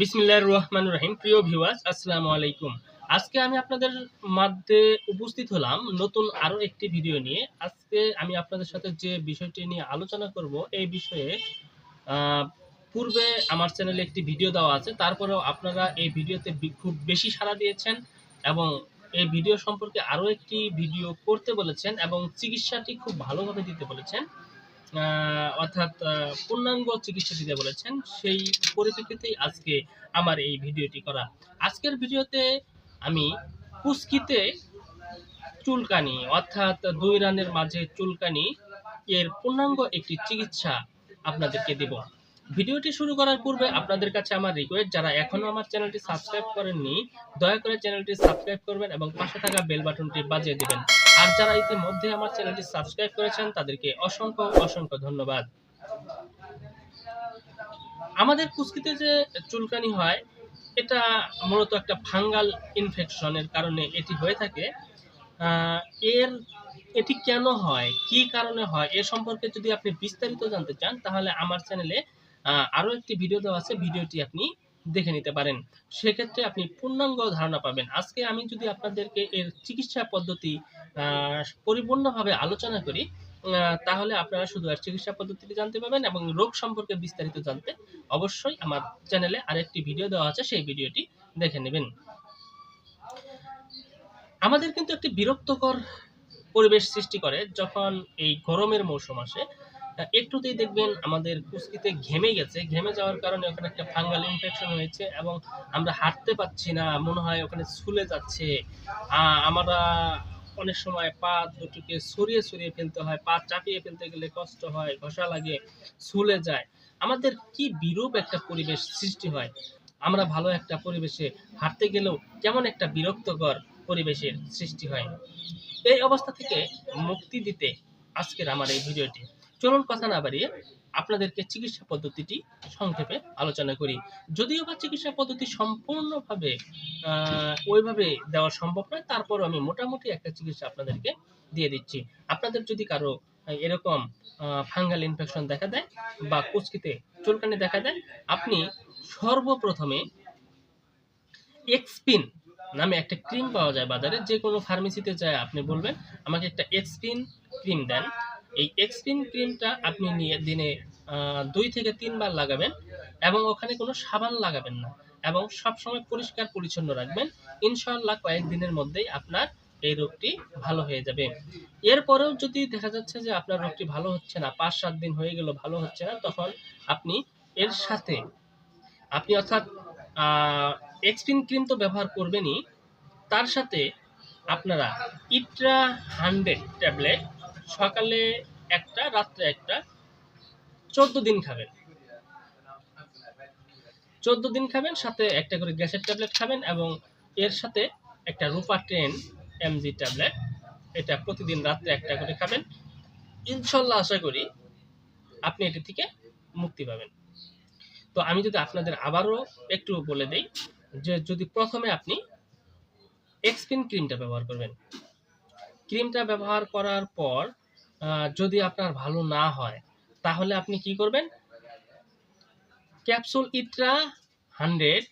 বিসমিল্লাহির রহমানির রহিম। প্রিয় ভিউয়ার্স আসসালামু আলাইকুম। আজকে আমি আপনাদের মধ্যে উপস্থিত হলাম নতুন আরও একটি ভিডিও নিয়ে। আজকে আমি আপনাদের সাথে যে বিষয়টি নিয়ে আলোচনা করব, এই বিষয়ে পূর্বে আমার চ্যানেলে একটি ভিডিও দেওয়া আছে। তারপরেও আপনারা এই ভিডিওতে খুব বেশি সাড়া দিয়েছেন এবং এই ভিডিও সম্পর্কে আরও একটি ভিডিও করতে বলেছেন এবং চিকিৎসাটি খুব ভালোভাবে দিতে বলেছেন। অর্থাৎ পূর্ণাঙ্গ চিকিৎসা দিতে বলেছেন। সেই পরিপ্রেক্ষিতেই আজকে আমার এই ভিডিওটি করা। আজকের ভিডিওতে আমি কুস্কিতে চুলকানি, অর্থাৎ দুই রানের মাঝে চুলকানি এর পূর্ণাঙ্গ একটি চিকিৎসা আপনাদেরকে দেব। ভিডিওটি শুরু করার পূর্বে আপনাদের কাছে আমার রিকোয়েস্ট যারা এখনও আমার চ্যানেলটি সাবস্ক্রাইব করেননি, দয়া করে চ্যানেলটি সাবস্ক্রাইব করবেন এবং পাশে থাকা বেল বাটনটি বাজিয়ে দিবেন। আর যারা ইতিমধ্যে আমার চ্যানেলটি সাবস্ক্রাইব করেছেন, তাদেরকে অসংখ্য অসংখ্য ধন্যবাদ। আমাদের কুস্কিতে যে চুলকানি হয়, এটা মূলত একটা ফাঙ্গাল ইনফেকশনের কারণে এটি হয়ে থাকে। এর, এটি কেন হয়, কি কারণে হয়, এ সম্পর্কে যদি আপনি বিস্তারিত জানতে চান, তাহলে আমার চ্যানেলে আরও একটি ভিডিও দেওয়া আছে। ভিডিওটি আপনি দেখে নিতে পারেন। সেক্ষেত্রে আপনি পূর্ণাঙ্গ ধারণা পাবেন। আজকে আমি যদি আপনাদেরকে এর চিকিৎসা পদ্ধতি পরিপূর্ণভাবে আলোচনা করি তাহলে আপনারা শুধু এর চিকিৎসা পদ্ধতিটি জানতে পারবেন এবং রোগ সম্পর্কে বিস্তারিত জানতে অবশ্যই আমার চ্যানেলে আরেকটি ভিডিও দেওয়া আছে, সেই ভিডিওটি দেখে নেবেন। আমাদের কিন্তু একটি বিরক্তকর পরিবেশ সৃষ্টি করে যখন এই গরমের মৌসুম আসে। একটুতেই দেখবেন আমাদের কুস্কিতে ঘেমে গেছে। ঘেমে যাওয়ার কারণে ওখানে একটা ফাঙ্গাল ইনফেকশন হয়েছে এবং আমরা হাঁটতে পারছি না, মনে হয় ওখানে ছুলে যাচ্ছে। আমরা অনেক সময় পা দুটোকে সরিয়ে সরিয়ে ফেলতে হয়, পা চাপিয়ে ফেলতে গেলে কষ্ট হয়, ঘষা লাগে, ছুলে যায়। আমাদের কি বিরূপ একটা পরিবেশ সৃষ্টি হয়। আমরা ভালো একটা পরিবেশে হাঁটতে গেলেও কেমন একটা বিরক্তকর পরিবেশের সৃষ্টি হয়। এই অবস্থা থেকে মুক্তি দিতে আজকের আমার এই ভিডিওটি। চলুন কথা না বাড়িয়ে আপনাদেরকে চিকিৎসা পদ্ধতিটি সংক্ষেপে আলোচনা করি। যদিও বা চিকিৎসা পদ্ধতি সম্পূর্ণভাবে ওইভাবে দেওয়া সম্ভব নয়, তারপরও আমি মোটামুটি একটা চিকিৎসা আপনাদেরকে দিয়ে দিচ্ছি। আপনাদের যদি কারও এরকম ফাঙ্গাল ইনফেকশন দেখা দেয় বা কুচকিতে চুলকানি দেখা দেয়, আপনি সর্বপ্রথমে এক্সপিন নামে একটা ক্রিম পাওয়া যায় বাজারে যে কোনো ফার্মেসিতে যায়, আপনি বলবেন, আমাকে একটা এক্সপিন ক্রিম দেন। এই এক্সপিন ক্রিমটা আপনি নিয়ে দিনে দুই থেকে তিনবার লাগাবেন এবং ওখানে কোনো সাবান লাগাবেন না এবং সবসময় পরিষ্কার পরিচ্ছন্ন রাখবেন। ইনশাআল্লাহ কয়েকদিনের মধ্যেই আপনার এই রোগটি ভালো হয়ে যাবে। এরপরেও যদি দেখা যাচ্ছে যে আপনার রোগটি ভালো হচ্ছে না, পাঁচ সাত দিন হয়ে গেল ভালো হচ্ছে না, তখন আপনি এর সাথে, আপনি অর্থাৎ এক্সপিন ক্রিম তো ব্যবহার করবেনই, তার সাথে আপনারা ইট্রা হান্ড্রেড ট্যাবলেট সকালে একটা, রাত্রে একটা, চোদ্দ দিন খাবেন। চোদ্দ দিন খাবেন, সাথে একটা করে গ্যাসের ট্যাবলেট খাবেন এবং এর সাথে একটা রূপা টেন এমজি ট্যাবলেট। এটা প্রতিদিন রাত্রে একটা করে খাবেন। ইনশাল্লাহ আশা করি আপনি এটি থেকে মুক্তি পাবেন। তো আমি যদি আপনাদের আবারও একটু বলে দেই যে যদি প্রথমে আপনি এক্সপিন ক্রিমটা ব্যবহার করবেন। ক্রিমটা ব্যবহার করার পর যদি আপনার ভালো না হয় তাহলে আপনি কি করবেন? ক্যাপসুল ইট্রা হান্ড্রেড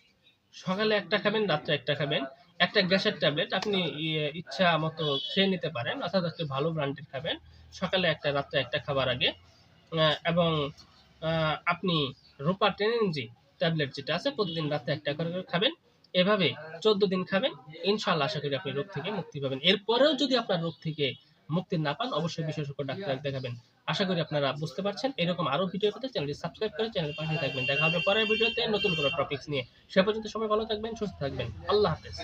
সকালে একটা খাবেন রাত্রে একটা খাবেন। একটা গ্যাসের ট্যাবলেট আপনি ইয়ে, ইচ্ছা মতো খেয়ে নিতে পারেন অর্থাৎ একটা ভালো ব্র্যান্ডের খাবেন সকালে একটা রাত্রে একটা খাবার আগে। এবং আপনি রূপা টেন এনজি ট্যাবলেট যেটা আছে প্রতিদিন রাতে একটা করে খাবেন। এভাবে চোদ্দ দিন খাবেন। ইনশাল্লাহ আশা করি আপনি রোগ থেকে মুক্তি পাবেন। এরপরেও যদি আপনার রোগ থেকে মুক্তি না পান অবশ্যই বিশেষজ্ঞ ডাক্তার দেখাবেন। আশা করি আপনারা বুঝতে পারছেন। এরকম আরও ভিডিও পেতে চ্যানেলটি সাবস্ক্রাইব করে চ্যানেল পাশে থাকবেন। দেখা হবে পরের ভিডিওতে নতুন কোনো টপিকস নিয়ে। সে পর্যন্ত সবাই ভালো থাকবেন সুস্থ থাকবেন। আল্লাহ হাফেজ।